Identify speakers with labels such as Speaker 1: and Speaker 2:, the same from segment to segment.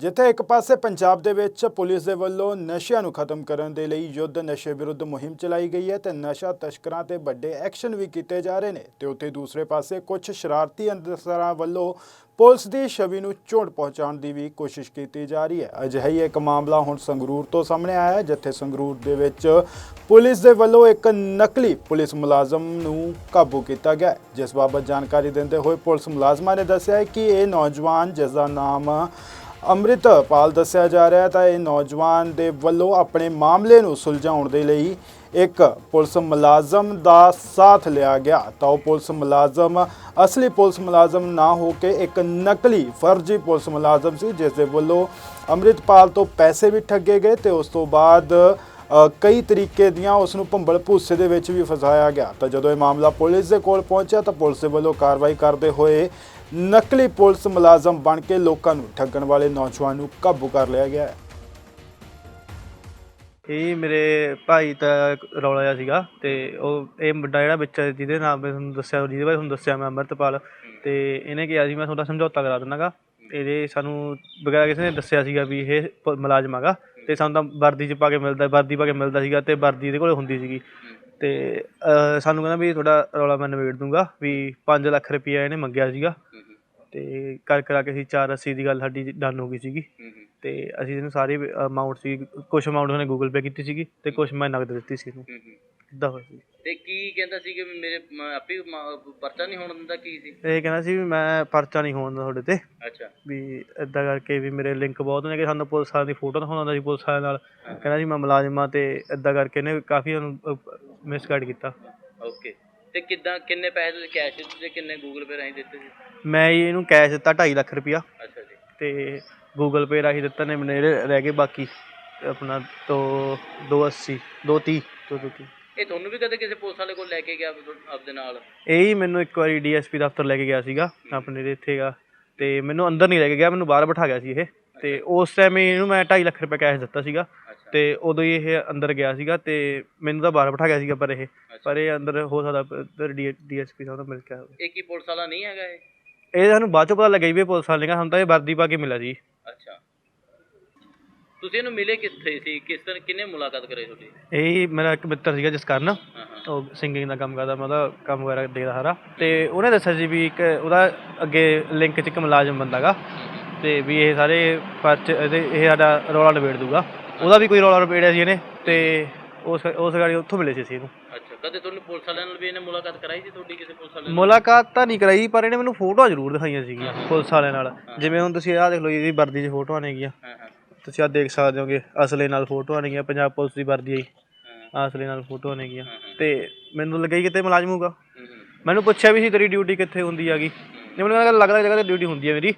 Speaker 1: ਜਿੱਥੇ ਇੱਕ ਪਾਸੇ ਪੰਜਾਬ ਦੇ ਵਿੱਚ ਪੁਲਿਸ ਦੇ ਵੱਲੋਂ ਨਸ਼ਿਆਂ ਨੂੰ ਖਤਮ ਕਰਨ ਦੇ ਲਈ ਯੁੱਧ ਨਸ਼ੇ ਵਿਰੁੱਧ ਮੁਹਿੰਮ ਚਲਾਈ ਗਈ ਹੈ ਤੇ ਨਸ਼ਾ ਤਸਕਰਾਂ ਤੇ ਵੱਡੇ ਐਕਸ਼ਨ ਵੀ ਕੀਤੇ ਜਾ ਰਹੇ ਨੇ ਤੇ ਉੱਥੇ ਦੂਸਰੇ ਪਾਸੇ ਕੁਝ ਸ਼ਰਾਰਤੀ ਅਨਸਰਾਂ ਵੱਲੋਂ ਪੁਲਿਸ ਦੀ ਛਵੀ ਨੂੰ ਝੋਟ ਪਹੁੰਚਾਉਣ ਦੀ ਵੀ ਕੋਸ਼ਿਸ਼ ਕੀਤੀ ਜਾ ਰਹੀ ਹੈ। ਅਜਿਹਾ ਇੱਕ ਮਾਮਲਾ ਹੁਣ ਸੰਗਰੂਰ ਤੋਂ ਸਾਹਮਣੇ ਆਇਆ ਹੈ, ਜਿੱਥੇ ਸੰਗਰੂਰ ਦੇ ਵਿੱਚ ਪੁਲਿਸ ਦੇ ਵੱਲੋਂ ਇੱਕ ਨਕਲੀ ਪੁਲਿਸ ਮੁਲਾਜ਼ਮ ਨੂੰ ਕਾਬੂ ਕੀਤਾ ਗਿਆ ਜਿਸ ਬਾਬਤ ਜਾਣਕਾਰੀ ਦਿੰਦੇ ਹੋਏ ਪੁਲਿਸ ਮੁਲਾਜ਼ਮਾਂ ਨੇ ਦੱਸਿਆ ਕਿ ਇਹ ਨੌਜਵਾਨ ਜਿਸ ਦਾ ਨਾਮ ਅੰਮ੍ਰਿਤਪਾਲ ਦੱਸਿਆ ਜਾ ਰਿਹਾ ਤਾਂ ਇਹ ਨੌਜਵਾਨ ਦੇ ਵੱਲੋਂ ਆਪਣੇ ਮਾਮਲੇ ਨੂੰ ਸੁਲਝਾਉਣ ਦੇ ਲਈ ਇੱਕ ਪੁਲਿਸ ਮੁਲਾਜ਼ਮ ਦਾ ਸਾਥ ਲਿਆ ਗਿਆ। ਤਾਂ ਉਹ ਪੁਲਿਸ ਮੁਲਾਜ਼ਮ, ਅਸਲੀ ਪੁਲਿਸ ਮੁਲਾਜ਼ਮ ਨਾ ਹੋ ਕੇ ਇੱਕ ਨਕਲੀ ਫਰਜ਼ੀ ਪੁਲਿਸ ਮੁਲਾਜ਼ਮ ਸੀ, ਜਿਸ ਦੇ ਵੱਲੋਂ ਅੰਮ੍ਰਿਤਪਾਲ ਤੋਂ ਪੈਸੇ ਵੀ ਠੱਗੇ ਗਏ ਤੇ ਉਸ ਤੋਂ ਬਾਅਦ ਕਈ ਤਰੀਕੇ ਦੀਆਂ ਉਸ ਨੂੰ ਭੰਬਲ ਭੂਸੇ ਦੇ ਵਿੱਚ ਵੀ ਫਸਾਇਆ ਗਿਆ। ਤਾਂ ਜਦੋਂ ਇਹ ਮਾਮਲਾ ਪੁਲਿਸ ਦੇ ਕੋਲ ਪਹੁੰਚਿਆ ਤਾਂ ਪੁਲਿਸ ਦੇ ਵੱਲੋਂ ਕਾਰਵਾਈ ਕਰਦੇ ਹੋਏ ਨਕਲੀ ਪੁਲਿਸ ਮੁਲਾਜ਼ਮ ਬਣ ਕੇ ਲੋਕਾਂ ਨੂੰ ਠੱਗਣ ਵਾਲੇ ਨੌਜਵਾਨ ਨੂੰ ਕਾਬੂ ਕਰ ਲਿਆ ਗਿਆ ਹੈ।
Speaker 2: ਇਹ ਮੇਰੇ ਭਾਈ ਦਾ ਰੌਲਾ ਜਿਹਾ ਸੀਗਾ ਤੇ ਉਹ ਇਹ ਮੁੰਡਾ ਜਿਹੜਾ ਵਿੱਚ ਜਿਹਦੇ ਨਾਮ ਮੈਂ ਤੁਹਾਨੂੰ ਦੱਸਿਆ ਜਿਹਦੇ ਬਾਰੇ ਤੁਹਾਨੂੰ ਦੱਸਿਆ ਮੈਂ ਅੰਮ੍ਰਿਤਪਾਲ ਤੇ ਇਹਨੇ ਕਿਹਾ ਸੀ ਮੈਂ ਤੁਹਾਡਾ ਸਮਝੌਤਾ ਕਰਾ ਦਿੰਦਾਗਾ ਇਹਦੇ ਸਾਨੂੰ ਬਗੈਰ ਕਿਸੇ ਨੇ ਦੱਸਿਆ ਸੀਗਾ ਵੀ ਇਹ ਪ- ਮੁਲਾਜ਼ਮ ਹੈਗਾ ਤੇ ਸਾਨੂੰ ਤਾਂ ਵਰਦੀ 'ਚ ਪਾ ਕੇ ਮਿਲਦਾ ਵਰਦੀ ਪਾ ਕੇ ਮਿਲਦਾ ਸੀਗਾ ਤੇ ਵਰਦੀ ਇਹਦੇ ਕੋਲੇ ਹੁੰਦੀ ਸੀਗੀ। ਤੇ ਅਹ, ਸਾਨੂੰ ਕਹਿੰਦਾ ਵੀ ਤੁਹਾਡਾ ਰੌਲਾ ਮੈਂ ਨਿਬੇੜ ਦੂੰਗਾ ਵੀ 5 ਲੱਖ ਰੁਪਈਆ ਇਹਨੇ ਮੰਗਿਆ ਸੀਗਾ। ਤੇ ਕਰ ਕਰਾ ਕੇ ਅਸੀਂ 480 ਦੀ ਗੱਲ ਸਾਡੀ ਡਨ ਹੋ ਗਈ ਸੀਗੀ। ਤੇ ਅਸੀਂ ਇਹਨੂੰ ਸਾਰੀ ਅਮਾਉਂਟ ਸੀ ਕੁਝ ਅਮਾਉਂਟ ਉਹਨੇ ਗੂਗਲ ਪੇ ਕੀਤੀ ਸੀਗੀ ਤੇ ਕੁਝ ਮੈਂ ਨਗਦ ਦਿੱਤੀ ਸੀ ਇਹਨੂੰ। ਇਦਾਂ ਹੋਇਆ ਸੀ।
Speaker 3: ਤੇ ਕੀ ਕਹਿੰਦਾ ਸੀ ਕਿ ਮੇਰੇ ਆਪੇ ਪਰਚਾ ਨਹੀਂ ਹੋਣ ਦਿੰਦਾ ਕੀ ਸੀ?
Speaker 2: ਇਹ ਕਹਿੰਦਾ ਸੀ ਵੀ ਮੈਂ ਪਰਚਾ ਨਹੀਂ ਹੋਣ ਦਿੰਦਾ ਤੁਹਾਡੇ ਤੇ।
Speaker 3: ਅੱਛਾ।
Speaker 2: ਵੀ ਇਦਾਂ ਕਰਕੇ ਵੀ ਮੇਰੇ ਲਿੰਕ ਬਹੁਤ ਨੇ ਕਿ ਸਾਨੂੰ ਪੁਲਿਸ ਵਾਲਿਆਂ ਦੀ ਫੋਟੋ ਦਿਖਾਉਂਦਾ ਸੀ ਪੁਲਿਸ ਵਾਲਿਆਂ ਨਾਲ। ਕਹਿੰਦਾ ਸੀ ਮੈਂ ਮੁਲਾਜ਼ਮਾਂ ਤੇ ਇਦਾਂ ਕਰਕੇ ਇਹਨੇ ਕਾਫੀ ਮਿਸਗਾਈਡ ਕੀਤਾ।
Speaker 3: ਓਕੇ ਤੇ ਕਿੱਦਾਂ ਕਿੰਨੇ ਪੈਸੇ ਤੁਸੀਂ ਕੈਸ਼ ਦਿੱਤੇ ਤੇ ਕਿੰਨੇ ਗੂਗਲ ਪੇ ਰਾਹੀਂ ਦਿੱਤੇ ਸੀ?
Speaker 2: ਮੈਂ ਜੀ ਇਹਨੂੰ ਕੈਸ਼ ਦਿੱਤਾ 2.5 ਲੱਖ ਰੁਪਇਆ।
Speaker 3: ਅੱਛਾ ਜੀ।
Speaker 2: ਤੇ ਗੂਗਲ ਪੇ ਰਾਹੀਂ ਦਿੱਤਾ ਨੇ ਮੈਨੂੰ ਜਿਹੜੇ ਰਹਿ ਗਏ ਬਾਕੀ ਆਪਣਾ ਤੋਂ 280 230 230
Speaker 3: ਇਹ ਤੁਹਾਨੂੰ ਵੀ ਕਦੇ ਕਿਸੇ ਪੁਲਿਸ ਵਾਲੇ ਕੋਲ ਲੈ ਕੇ ਗਿਆ ਆਪਦੇ ਨਾਲ?
Speaker 2: ਇਹ ਹੀ ਮੈਨੂੰ ਇੱਕ ਵਾਰੀ ਡੀਐਸਪੀ ਦਫ਼ਤਰ ਲੈ ਕੇ ਗਿਆ ਸੀਗਾ ਆਪਣੇ ਦੇ ਇੱਥੇਗਾ ਤੇ ਮੈਨੂੰ ਅੰਦਰ ਨਹੀਂ ਲੈ ਕੇ ਗਿਆ ਮੈਨੂੰ ਬਾਹਰ ਬਿਠਾ ਗਿਆ ਸੀ ਇਹ। ਤੇ ਉਸ ਟਾਈਮ ਇਹਨੂੰ ਮੈਂ 2.5 ਲੱਖ ਰੁਪਏ ਕੈਸ਼ ਦਿੱਤਾ ਸੀਗਾ। ਤੇ ਉਦੋਂ ਹੀ ਇਹ ਅੰਦਰ ਗਿਆ ਸੀਗਾ ਤੇ ਮੈਨੂੰ ਤਾਂ ਬਾਹਰ ਬਿਠਾ ਗਿਆ ਸੀਗਾ ਪਰ ਇਹ ਪਰ ਇਹ ਅੰਦਰ ਹੋ ਸਕਦਾ ਡੀਐਸਪੀ ਸਾਹਿਬ ਨਾਲ ਮਿਲ ਕੇ ਆਇਆ ਹੋਵੇ।
Speaker 3: ਇਹ ਕੀ ਪੁਲਿਸ ਵਾਲਾ ਨਹੀਂ ਹੈਗਾ ਇਹ?
Speaker 2: ਇਹ ਸਾਨੂੰ ਬਾਅਦ ਚੋਂ ਪਤਾ ਲੱਗਿਆ ਵੀ ਇਹ ਪੁਲਿਸ ਵਾਲੇ ਨੇ ਸਾਨੂੰ ਤਾਂ ਇਹ ਵਰਦੀ ਪਾ ਕੇ ਮਿਲਿਆ ਜੀ।
Speaker 3: ਅੱਛਾ। ਤੁਸੀਂ ਇਹਨੂੰ ਮਿਲੇ ਕਿੱਥੇ ਸੀ? ਕਿਸ ਤਰ੍ਹਾਂ ਕਿੰਨੇ ਮੁਲਾਕਾਤ ਕਰੇ ਤੁਹਾਡੀ?
Speaker 2: ਇਹ ਮੇਰਾ ਇੱਕ ਮਿੱਤਰ ਸੀਗਾ ਜਿਸ ਕਾਰਨ
Speaker 3: ਹਾਂ ਹਾਂ।
Speaker 2: ਉਹ ਸਿੰਗਿੰਗ ਦਾ ਕੰਮ ਕਰਦਾ ਮੈਂ ਉਹਦਾ ਕੰਮ ਵਗੈਰਾ ਦੇਖਦਾ ਸਾਰਾ। ਤੇ ਉਹਨੇ ਦੱਸਿਆ ਸੀ ਵੀ ਇੱਕ ਉਹਦਾ ਅੱਗੇ ਲਿੰਕ 'ਚ ਇੱਕ ਮੁਲਾਜ਼ਮ ਬੰਦਾਗਾ ਤੇ ਵੀ ਇਹ ਸਾਰੇ ਪਰਚ ਇਹਦੇ ਇਹ ਸਾਡਾ ਰੌਲਾ ਨਿਬੇੜ ਦੂਗਾ। ਉਹਦਾ ਵੀ ਕੋਈ ਰੌਲਾ ਨਿਬੇੜਿਆ ਸੀ ਇਹਨੇ ਤੇ ਉਸ ਉਸ ਗਾੜੀ ਉੱਥੋਂ ਮਿਲੇ ਸੀ ਅਸੀਂ ਇਹਨੂੰ।
Speaker 3: ਅੱਛਾ ਕਦੇ ਤੁਹਾਨੂੰ ਪੁਲਿਸ ਵਾਲਿਆਂ ਨਾਲ ਵੀ ਇਹਨੇ ਮੁਲਾਕਾਤ ਕਰਾਈ ਸੀ? ਤੁਹਾਡੀ ਕਿਸੇ ਪੁਲਿਸ ਵਾਲੇ ਨਾਲ?
Speaker 2: ਮੁਲਾਕਾਤ ਤਾਂ ਨਹੀਂ ਕਰਾਈ ਪਰ ਇਹਨੇ ਮੈਨੂੰ ਫੋਟੋਆਂ ਜ਼ਰੂਰ ਦਿਖਾਈਆਂ ਸੀਗੀਆਂ ਪੁਲਿਸ ਵਾਲਿਆਂ ਨਾਲ। ਜਿਵੇਂ ਹੁਣ ਤੁਸੀਂ ਆਹ ਦੇਖ ਲਓ ਇਹਦੀ ਵਰਦੀ 'ਚ ਫੋਟੋਆਂ ਨੇਗੀਆਂ ਤੁਸੀਂ ਆਹ ਦੇਖ ਸਕਦੇ ਹੋਗੇ ਅਸਲੇ ਨਾਲ ਫੋਟੋਆਂ ਨੇਗੀਆਂ ਪੰਜਾਬ ਪੁਲਿਸ ਦੀ ਵਰਦੀ ਆਈ। ਅਸਲੇ ਨਾਲ ਫੋਟੋਆਂ ਨੇਗੀਆਂ ਤੇ ਮੈਨੂੰ ਲੱਗਾ ਹੀ ਕਿਤੇ ਮੁਲਾਜ਼ਮ ਹੋਊਗਾ। ਮੈਨੂੰ ਪੁੱਛਿਆ ਵੀ ਸੀ ਤੇਰੀ ਡਿਊਟੀ ਕਿੱਥੇ ਹੁੰਦੀ ਹੈਗੀ? ਮੈਨੂੰ ਲੱਗਦਾ ਜਗ੍ਹਾ ਤੇ ਡਿਊਟੀ ਹੁੰਦੀ ਹੈ ਮੇਰੀ।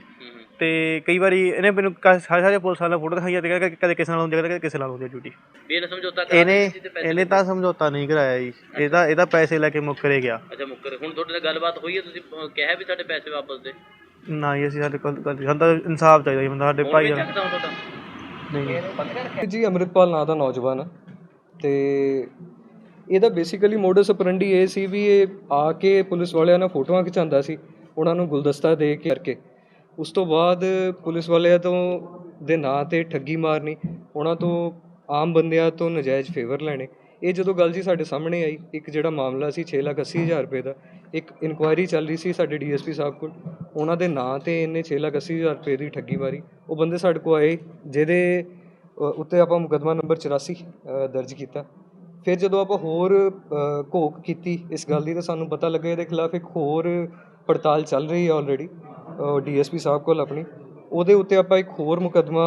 Speaker 2: ਤੇ ਕਈ ਵਾਰੀ ਇਹਨੇ ਮੈਨੂੰ ਕ- ਸਾਰੇ ਸਾਰੇ ਪੁਲਿਸ ਵਾਲਿਆਂ ਫੋਟੋ ਦਿਖਾਈਆਂ ਤੇ ਕਹਿੰਦਾ ਕਿ ਕਦੇ ਕਿਸੇ ਨਾਲ ਹੁੰਦੀ ਹੈ ਕਦੇ ਕਿਸੇ ਨਾਲ ਹੁੰਦੀ ਹੈ ਡਿਊਟੀ
Speaker 3: ਵੀ ਇਹਨੇ ਸਮਝੌਤਾ ਕਰਾ
Speaker 2: ਇਹਨੇ
Speaker 3: ਦਿੱਤੀ ਸੀ ਤੇ ਪੈਸੇ
Speaker 2: ਇਹਨੇ ਤਾਂ ਸਮਝੌਤਾ ਨਹੀਂ ਕਰਾਇਆ ਜੀ। ਇਹਦਾ ਇਹਦਾ ਪੈਸੇ ਲੈ ਕੇ ਮੁੱਕਰੇ ਗਿਆ।
Speaker 3: ਅੱਛਾ ਮੁੱਕਰ ਹੁਣ ਤੁਹਾਡੇ ਨਾਲ ਗੱਲਬਾਤ ਹੋਈ ਹੈ ਤੁਸੀਂ ਅਹ, ਕਿਹਾ ਵੀ ਸਾਡੇ ਪੈਸੇ ਵਾਪਸ ਦੇ।
Speaker 2: ਨਾ ਹੀ ਅਸੀਂ ਸਾਡੇ ਕੋਲ ਗਲਤੀ ਸਾਨੂੰ ਤਾਂ ਇਨਸਾਫ ਚਾਹੀਦਾ ਜੀ ਬੰਦਾ ਸਾਡੇ
Speaker 3: ਹੁਣ
Speaker 2: ਭਾਈ
Speaker 3: ਵੀ ਚੱਕਦਾ
Speaker 2: ਨਹੀਂ
Speaker 4: ਜੀ। ਅੰਮ੍ਰਿਤਪਾਲ ਨਾਂ ਦਾ ਨੌਜਵਾਨ ਆ। ਤੇ ਇਹਦਾ ਬੇਸਿਕਲੀ ਮੋਡਸ ਅਪਰੈਂਡੀ ਇਹ ਸੀ ਵੀ ਇਹ ਆ ਕੇ ਪੁਲਿਸ ਵਾਲਿਆਂ ਨਾਲ ਫੋਟੋਆਂ ਖਿਚਾਉਂਦਾ ਸੀ ਉਹਨਾਂ ਨੂੰ ਗੁਲਦਸਤਾ ਦੇ ਕੇ ਕਰਕੇ। ਉਸ ਤੋਂ ਬਾਅਦ ਪੁਲਿਸ ਵਾਲਿਆਂ ਤੋਂ ਦੇ ਨਾਂ ਤੇ ਠੱਗੀ ਮਾਰਨੀ, ਉਹਨਾਂ ਤੋਂ ਆਮ ਬੰਦਿਆਂ ਤੋਂ ਨਜਾਇਜ਼ ਫੇਵਰ ਲੈਣੇ। ਇਹ ਜਦੋਂ ਗੱਲ ਜੀ ਸਾਡੇ ਸਾਹਮਣੇ ਆਈ, ਇੱਕ ਜਿਹੜਾ ਮਾਮਲਾ ਸੀ 6 ਲੱਖ ਅੱਸੀ ਹਜ਼ਾਰ ਰੁਪਏ ਦਾ, ਇੱਕ ਇਨਕੁਆਇਰੀ ਚੱਲ ਰਹੀ ਸੀ ਸਾਡੇ ਡੀਐਸਪੀ ਸਾਹਿਬ ਕੋਲ, ਉਹਨਾਂ ਦੇ ਨਾਂ ਤੇ ਇਹਨੇ 6 ਲੱਖ ਅੱਸੀ ਹਜ਼ਾਰ ਰੁਪਏ ਦੀ ਠੱਗੀ ਮਾਰੀ। ਉਹ ਬੰਦੇ ਸਾਡੇ ਕੋਲ ਆਏ, ਜਿਹਦੇ ਉੱਤੇ ਆਪਾਂ ਮੁਕੱਦਮਾ ਨੰਬਰ 84 ਦਰਜ ਕੀਤਾ। ਫਿਰ ਜਦੋਂ ਆਪਾਂ ਹੋਰ ਘੋਖ ਕੀਤੀ ਇਸ ਗੱਲ ਦੀ, ਤਾਂ ਸਾਨੂੰ ਪਤਾ ਲੱਗਾ ਇਹਦੇ ਖਿਲਾਫ ਇੱਕ ਹੋਰ ਪੜਤਾਲ ਚੱਲ ਰਹੀ ਹੈ ਆਲਰੇਡੀ ਡੀਐਸਪੀ ਸਾਹਿਬ ਕੋਲ ਆਪਣੀ। ਉਹਦੇ ਉੱਤੇ ਆਪਾਂ ਇੱਕ ਹੋਰ ਮੁਕੱਦਮਾ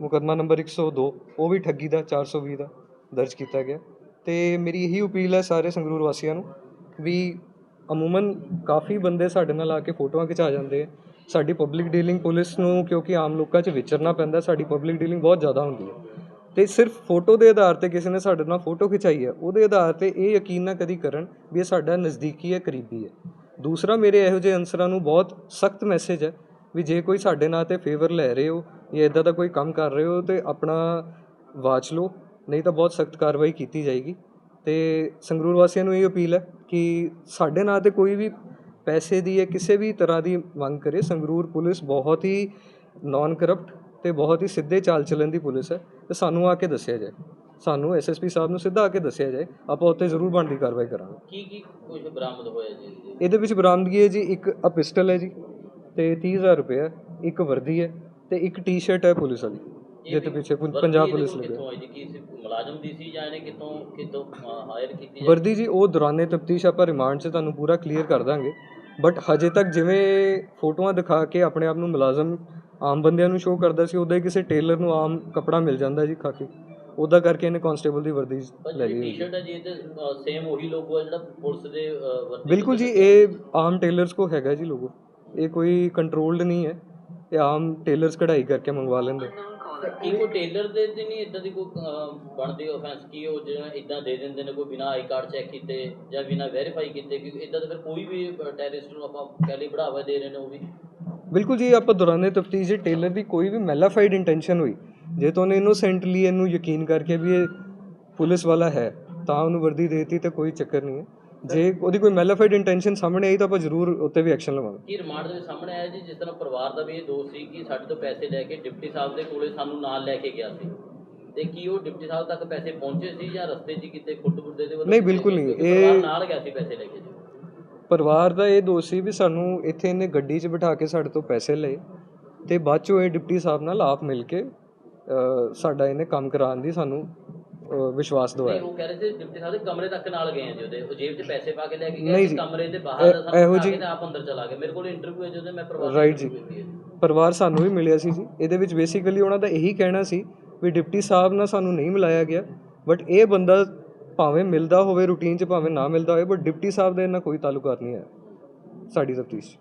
Speaker 4: ਮੁਕੱਦਮਾ ਨੰਬਰ 102 ਉਹ ਵੀ ਠੱਗੀ ਦਾ 420 ਦਾ ਦਰਜ ਕੀਤਾ ਗਿਆ। ਤੇ ਮੇਰੀ ਇਹੀ ਅਪੀਲ ਹੈ ਸਾਰੇ ਸੰਗਰੂਰ ਵਾਸੀਆਂ ਨੂੰ ਵੀ ਅਮੂਮਨ ਕਾਫੀ ਬੰਦੇ ਸਾਡੇ ਨਾਲ ਆ ਕੇ ਫੋਟੋਆਂ ਖਿਚਾ ਜਾਂਦੇ ਆ। ਸਾਡੀ ਪਬਲਿਕ ਡੀਲਿੰਗ ਪੁਲਿਸ ਨੂੰ ਕਿਉਂਕਿ ਆਮ ਲੋਕਾਂ 'ਚ ਵਿਚਰਨਾ ਪੈਂਦਾ, ਸਾਡੀ ਪਬਲਿਕ ਡੀਲਿੰਗ ਬਹੁਤ ਜ਼ਿਆਦਾ ਹੁੰਦੀ ਹੈ। ਤੇ ਸਿਰਫ ਫੋਟੋ ਦੇ ਆਧਾਰ ਤੇ ਕਿਸੇ ਨੇ ਸਾਡੇ ਨਾਲ ਫੋਟੋ ਖਿਚਾਈ ਹੈ, ਉਹਦੇ ਆਧਾਰ ਤੇ ਇਹ ਯਕੀਨ ਨਾ ਕਦੀ ਕਰਨ ਵੀ ਇਹ ਸਾਡਾ ਨਜ਼ਦੀਕੀ ਹੈ, ਕਰੀਬੀ ਹੈ। ਦੂਸਰਾ, ਮੇਰੇ ਇਹੋ ਜਿਹੇ ਅਨਸਰਾਂ ਨੂੰ ਬਹੁਤ ਸਖਤ ਮੈਸੇਜ ਹੈ ਵੀ ਜੇ ਕੋਈ ਸਾਡੇ ਨਾਂ ਤੇ ਫੇਵਰ ਲੈ ਰਹੇ ਹੋ ਜਾਂ ਇਦਾਂ ਦਾ ਕੋਈ ਕੰਮ ਕਰ ਰਹੇ ਹੋ ਤੇ ਆਪਣਾ ਵਾਚ ਲਓ, ਨਹੀਂ ਤਾਂ ਬਹੁਤ ਸਖਤ ਕਾਰਵਾਈ ਕੀਤੀ ਜਾਏਗੀ। ਤੇ ਸੰਗਰੂਰ ਵਾਸੀਆਂ ਨੂੰ ਇਹ ਅਪੀਲ ਹੈ ਕਿ ਸਾਡੇ ਨਾਂ ਤੇ ਕੋਈ ਵੀ ਪੈਸੇ ਦੀ ਜਾਂ ਕਿਸੇ ਵੀ ਤਰ੍ਹਾਂ ਦੀ ਮੰਗ ਕਰੇ। ਸੰਗਰੂਰ ਪੁਲਿਸ ਬਹੁਤ ਹੀ ਨਾਨ ਕਰਪਟ ਤੇ ਬਹੁਤ ਹੀ ਸਿੱਧੇ ਚਾਲ ਚੱਲਣ ਦੀ ਪੁਲਿਸ ਹੈ ਤੇ ਸਾਨੂੰ ਆ ਕੇ ਦੱਸਿਆ ਜਾਏ। ਸਾਨੂੰ ਐਸਐਸਪੀ ਸਾਹਿਬ ਨੂੰ ਸਿੱਧਾ ਆ ਕੇ ਦੱਸਿਆ ਜਾਏ ਆਪਾਂ ਉੱਤੇ ਜ਼ਰੂਰ ਬਣਦੀ ਕਾਰਵਾਈ ਕਰਾਂਗੇ।
Speaker 3: ਕੀ ਕੀ ਕੁਝ ਬਰਾਮਦ ਹੋਇਆ ਜੀ? ਇਹਦੇ?
Speaker 4: ਇਹਦੇ ਵਿੱਚ ਬਰਾਮਦਗੀ ਹੈ ਜੀ? ਇੱਕ ਆ ਪਿਸਟਲ ਹੈ ਜੀ ਤੇ 30000 ਰੁਪਏ ਇੱਕ ਵਰਦੀ ਹੈ ਤੇ ਇੱਕ ਟੀ-ਸ਼ਰਟ ਹੈ ਪੁਲਿਸ ਵਾਲੀ ਜਿਹਦੇ ਪਿੱਛੇ ਪੁ-
Speaker 3: ਵਰਦੀ
Speaker 4: ਪੰਜਾਬ
Speaker 3: ਇਹਦੇ
Speaker 4: ਪੁਲਿਸ
Speaker 3: ਕੋਲ
Speaker 4: ਲੱਗਿਆ
Speaker 3: ਕਿੱਥੋਂ ਆਈ ਜੀ? ਕੀ ਸੀ ਮੁਲਾਜ਼ਮ ਦੀ ਸੀ ਜਾਂ ਇਹਨੇ ਕਿਤੋਂ ਕਿਤੋਂ ਹਾਇਰ ਕੀਤੀ ਜਾਂ
Speaker 4: ਵਰਦੀ ਜੀ ਉਹ ਦੌਰਾਨੇ ਤਫਤੀਸ਼ ਆਪਾਂ ਰਿਮਾਂਡ 'ਚ ਤੁਹਾਨੂੰ ਪੂਰਾ ਕਲੀਅਰ ਕਰ ਦਾਂਗੇ ਬਟ ਹਜੇ ਤੱਕ ਜਿਵੇਂ ਫੋਟੋਆਂ ਦਿਖਾ ਕੇ ਆਪਣੇ ਆਪ ਨੂੰ ਮੁਲਾਜ਼ਮ ਆਮ ਬੰਦਿਆਂ ਨੂੰ ਸ਼ੋਅ ਕਰਦਾ ਸੀ ਉਹਦਾ ਹੀ ਕਿਸੇ ਟੇਲਰ ਨੂੰ ਆਮ ਕਪੜਾ ਮਿਲ ਜਾਂਦਾ ਜੀ ਖਾਕੀ ਉਹਦਾ ਕਰਕੇ ਇਹਨੇ ਕਾਂਸਟੇਬਲ ਦੀ ਵਰਦੀ ਲੈ ਲਈ।
Speaker 3: ਟੀ-ਸ਼ਰਟ ਹੈ। ਜੀ ਇਹ ਤੇ ਸੇਮ ਉਹੀ ਲੋਗੋ ਹੈ ਜਿਹੜਾ ਪੁਲਿਸ ਦੇ ਵਰਦੀ
Speaker 4: ਬਿਲਕੁਲ ਜੀ ਇਹ ਆਮ ਟੇਲਰਸ ਕੋ ਹੈਗਾ ਜੀ ਲੋਗੋ ਇਹ ਕੋਈ ਕੰਟਰੋਲਡ ਨਹੀਂ ਹੈ। ਇਹ ਆਮ ਟੇਲਰਸ ਕਢਾਈ ਕਰਕੇ ਮੰਗਵਾ ਲੈਂਦੇ।
Speaker 3: ਕੀ ਕੋਈ ਟੇਲਰ ਦੇ ਤੇ ਨਹੀਂ ਇਦਾਂ ਦੀ ਕੋਈ ਬਣਦੀ ਆਫੈਂਸ ਕੀ ਉਹ ਜਿਵੇਂ ਇਦਾਂ ਦੇ ਦਿੰਦੇ ਨੇ ਕੋਈ ਬਿਨਾ ਆਈ ਕਾਰਡ ਚੈੱਕ ਕੀਤੇ ਜਾਂ ਬਿਨਾ ਵੈਰੀਫਾਈ ਕੀਤੇ ਕਿਉਂਕਿ ਇਦਾਂ ਤਾਂ ਫਿਰ ਕੋਈ ਵੀ ਟੈਰਰਿਸਟ ਨੂੰ ਆਪਾਂ ਕਹਿ ਲਈ ਬੜਾਵਾ ਦੇ ਰਹੇ ਨੇ ਉਹ ਵੀ।
Speaker 4: ਬਿਲਕੁਲ ਜੀ ਆਪਾਂ ਦੌਰਾਨੇ ਤਫਤੀਸ਼ ਟੇਲਰ ਦੀ ਕੋਈ ਵੀ ਮੈਲਾਫਾਈਡ ਇੰਟੈਂਸ਼ਨ ਹੋਈ ਜੇ ਤਾਂ ਉਹਨੇ ਇਨੋਸੈਂਟਲੀ ਇਹਨੂੰ ਯਕੀਨ ਕਰਕੇ ਵੀ ਇਹ ਪੁਲਿਸ ਵਾਲਾ ਹੈ ਤਾਂ ਉਹਨੂੰ ਵਰਦੀ ਦੇਤੀ ਤਾਂ ਕੋਈ ਚੱਕਰ ਨਹੀਂ ਹੈ। ਜੇ ਉਹਦੀ ਕੋਈ ਮੈਲਾਫਾਈਡ ਇੰਟੈਂਸ਼ਨ ਸਾਹਮਣੇ ਆਈ ਤਾਂ ਆਪਾਂ ਜ਼ਰੂਰ ਉੱਤੇ ਵੀ ਐਕਸ਼ਨ ਲਵਾਂਗੇ।
Speaker 3: ਕੀ ਰਿਮਾਂਡ ਦੇ ਸਾਹਮਣੇ ਆਇਆ ਜੀ? ਜਿਸ ਤਰ੍ਹਾਂ ਪਰਿਵਾਰ ਦਾ ਵੀ ਇਹ ਦੋਸ਼ ਸੀ ਕਿ ਸਾਡੇ ਤੋਂ ਪੈਸੇ ਲੈ ਕੇ ਡਿਪਟੀ ਸਾਹਿਬ ਦੇ ਕੋਲੇ ਸਾਨੂੰ ਨਾਲ ਲੈ ਕੇ ਗਿਆ ਸੀ। ਤੇ ਕੀ ਉਹ ਡਿਪਟੀ ਸਾਹਿਬ ਤੱਕ ਪੈਸੇ ਪਹੁੰਚੇ ਸੀ ਜਾਂ ਰਸਤੇ 'ਚ ਕਿਤੇ ਖੁੱਟ ਬੁੱਦੇ ਦੇ ਵੱਲੋਂ
Speaker 4: ਨਹੀਂ, ਬਿਲਕੁਲ ਨਹੀਂ, ਇਹ-
Speaker 3: ਨਾਲ ਗਿਆ ਸੀ ਪੈਸੇ ਲੈ ਕੇ ਜੀ?
Speaker 4: ਪਰਿਵਾਰ ਦਾ ਇਹ ਦੋਸ਼ ਸੀ ਵੀ ਸਾਨੂੰ ਇੱਥੇ ਇਹਨੇ ਗੱਡੀ 'ਚ ਬਿਠਾ ਕੇ ਸਾਡੇ ਤੋਂ ਪੈਸੇ ਲਏ ਤੇ ਬਾਅਦ ਚੋਂ ਇਹ ਡਿਪਟੀ ਸਾਹਿਬ ਨਾਲ ਆਪ ਮਿਲ ਕੇ ਸਾਡਾ ਇਹਨੇ ਕੰਮ ਕਰਾਉਣ ਦੀ ਸਾਨੂੰ ਵਿਸ਼ਵਾਸ ਦਵਾਇਆ।
Speaker 3: ਉਹ ਕਹਿ ਰਹੇ ਸੀ ਡਿਪਟੀ ਸਾਹਿਬ ਦੇ ਕਮਰੇ ਤੱਕ ਨਾਲ ਗਏ ਆ ਜੀ ਉਹਦੇ। ਉਹ ਜੇਬ 'ਚ ਪੈਸੇ ਪਾ ਕੇ ਲੈ ਕੇ ਗਏ ਕਮਰੇ ਦੇ ਬਾਹਰ ਦਾ ਬਿਠਾ ਕੇ ਆਪ ਅੰਦਰ ਚਲਾ ਗਏ। ਮੇਰੇ ਕੋਲ ਇੰਟਰਵਿਊ ਹੈ ਜਦੋਂ ਮੈਂ ਪਰਿਵਾਰ
Speaker 4: ਜੀ। ਸਾਨੂੰ ਵੀ ਮਿਲਿਆ ਸੀ ਜੀ। ਇਹਦੇ ਵਿੱਚ ਬੇਸਿਕਲੀ ਉਹਨਾਂ ਦਾ ਇਹੀ ਕਹਿਣਾ ਸੀ ਵੀ ਡਿਪਟੀ ਸਾਹਿਬ ਨਾਲ ਸਾਨੂੰ ਨਹੀਂ ਮਿਲਾਇਆ ਗਿਆ ਬਟ ਇਹ ਬੰਦਾ ਭਾਵੇਂ ਮਿਲਦਾ ਹੋਵੇ ਰੂਟੀਨ 'ਚ ਭਾਵੇਂ ਨਾ ਮਿਲਦਾ ਹੋਵੇ ਬਟ ਡਿਪਟੀ ਸਾਹਿਬ ਦੇ ਨਾਲ ਕੋਈ ਤਾਲੁਕਾਤ ਨਹੀਂ ਹੈ ਸਾਡੀ ਤਫਤੀਸ਼